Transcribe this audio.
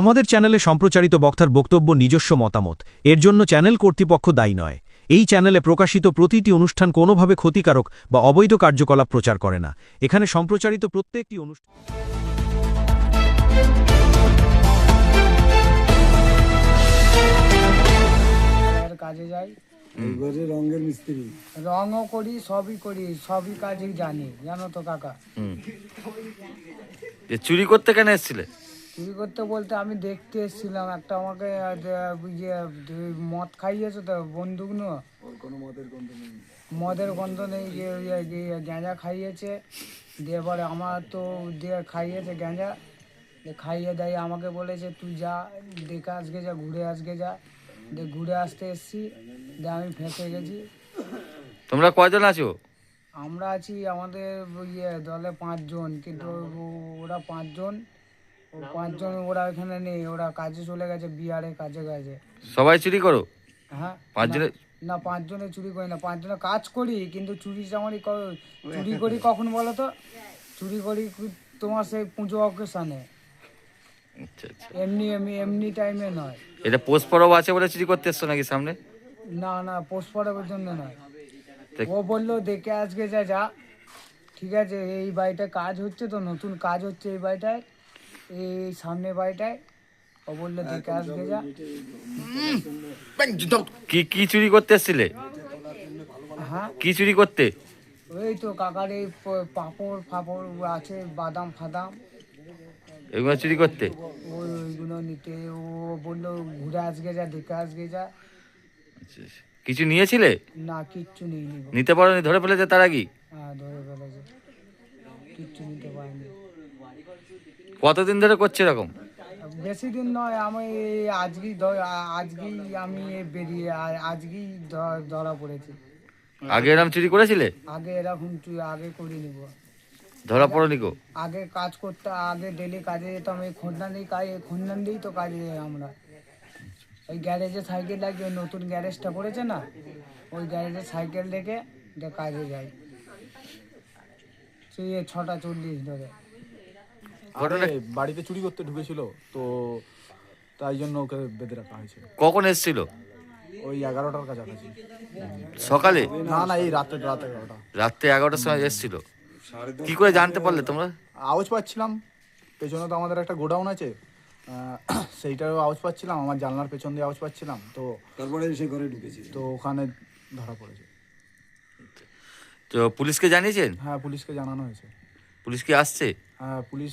আমাদের চ্যানেলে সম্প্রচারিত বক্তার বক্তব্য নিজস্ব মতামত। এর জন্য চ্যানেল কর্তৃপক্ষ দায়ী নয়। এই চ্যানেলে প্রকাশিত প্রতিটি অনুষ্ঠান কোনোভাবে ক্ষতিকারক বা অবৈধ কার্যকলাপ প্রচার করে না। এখানে সম্প্রচারিত প্রত্যেকটি অনুষ্ঠান কাজে যাই। এবারে রঙের মিস্ত্রি। রঙও করি সবই করি সবই কাজই জানি জানো তো কাকা। চুরি করতে কেন এসেছিলে? চুরি করতে বলতে আমি দেখতে এসেছিলাম একটা আমাকে ইয়ে মদ খাইয়েছে তো বন্দুক নো কোনো মদের গন্ধ নেই। মদের গন্ধ নেই যে ইয়ে- ইয়ে গাঁজা খাইয়েছে। দিয়ে এবারে আমার তো দিয়ে খাইয়েছে গাঁজা দিয়ে খাইয়ে দেয় আমাকে বলেছে তুই যা দেখে আজকে যা ঘুরে আজকে যা। দিয়ে ঘুরে আসতে এসছি দিয়ে আমি ফেঁসে গেছি। তোমরা কয়জন আছো? আমরা আছি আমাদের ইয়ে দলে পাঁচজন কিন্তু ও- ওরা পাঁচজন। পাঁচজন ওরা এখানে নেই ওরা কাজে চলে গেছে বিহারে কাজে গেছে। সবাই চুরি করো? হ্যাঁ পাঁচজনে না পাঁচজনে চুরি করি না পাঁচজনে কাজ করি কিন্তু চুরি জামারি ক- চুরি করি কখন বলো তো? চুরি করি তোমার সেই পুজো অকেশানে। আচ্ছা আচ্ছা। এমনি এমনি এমনি টাইমে নয়। এটা পোষ পরব আছে বলে চুরি করতে এসছো নাকি সামনে? না না পোষ পরবের জন্য নয়। ও বলল দেখে আজকে যা যা। ঠিক আছে এই বাড়িটায় কাজ হচ্ছে তো নতুন কাজ হচ্ছে এই বাড়িটায়। এই সামনে বাড়িটায় ও বলল দেখে আজকে যা। কি কি চুরি করতে এসেছিলে? হ্যাঁ? কি চুরি করতে? ওই তো কাকার এই পাঁপড় ফাপড় আছে বাদাম ফাদাম। এগুলো চুরি করতে? ওই ওইগুলো নিতে। ও বলল ঘুরে আজকে যা দেখে আজকে যা। আচ্ছা, আচ্ছা। কিছু নিয়েছিলে? না কিচ্ছু নেই নিব নিতে পারোনি ধরে ফেলেছে তার আগেই হ্যাঁ ধরে ফেলেছে। কিচ্ছু নিতে পারিনি। কতদিন ধরে করছে এরকম? বেশি দিন নয় আমি আজকেই আজকেই আমি বেরিয়ে আজকেই ধরা পড়েছি। আগে এরকম চুরি করেছিলে? আগে এরকম তুই আগে করে নিব ধরা পড়নি গো? আগে কাজ করতে আগে ডেলি কাজে যেতাম এই খন্ডান কাজে খন্ডান দিয়েই তো কাজে যাই আমরা। ওই গ্যারেজে সাইকেল লাগে ওই নতুন গ্যারেজটা করেছে না? ওই গ্যারেজে সাইকেল রেখে কাজে যাই। সেই ছটা চল্লিশ ধরে। ঘটনা বাড়িতে চুরি করতে ঢুকেছিল তো তাই জন্য ওকে বেঁধে রাখা হয়েছে কখন এসেছিল? ওই এগারোটার কাছাকাছি। সকালে? না না এই রাত্রে রাত এগারোটা। রাত্রে এগারোটার সময় এসেছিল? কি করে জানতে পারলে তোমরা? আওয়াজ পাচ্ছিলাম। পেছনে তো আমাদের একটা গোডাউন আছে। সেইটারও আওয়াজ পাচ্ছিলাম আমার জানলার পেছন দিয়ে আওয়াজ পাচ্ছিলাম। তো তারপরে সে ঘরে ঢুকেছি তো ওখানে ধরা পড়েছে। তো পুলিশকে জানিয়েছেন? হ্যাঁ পুলিশকে জানানো হয়েছে। পুলিশ কি আসছে? হ্যাঁ পুলিশ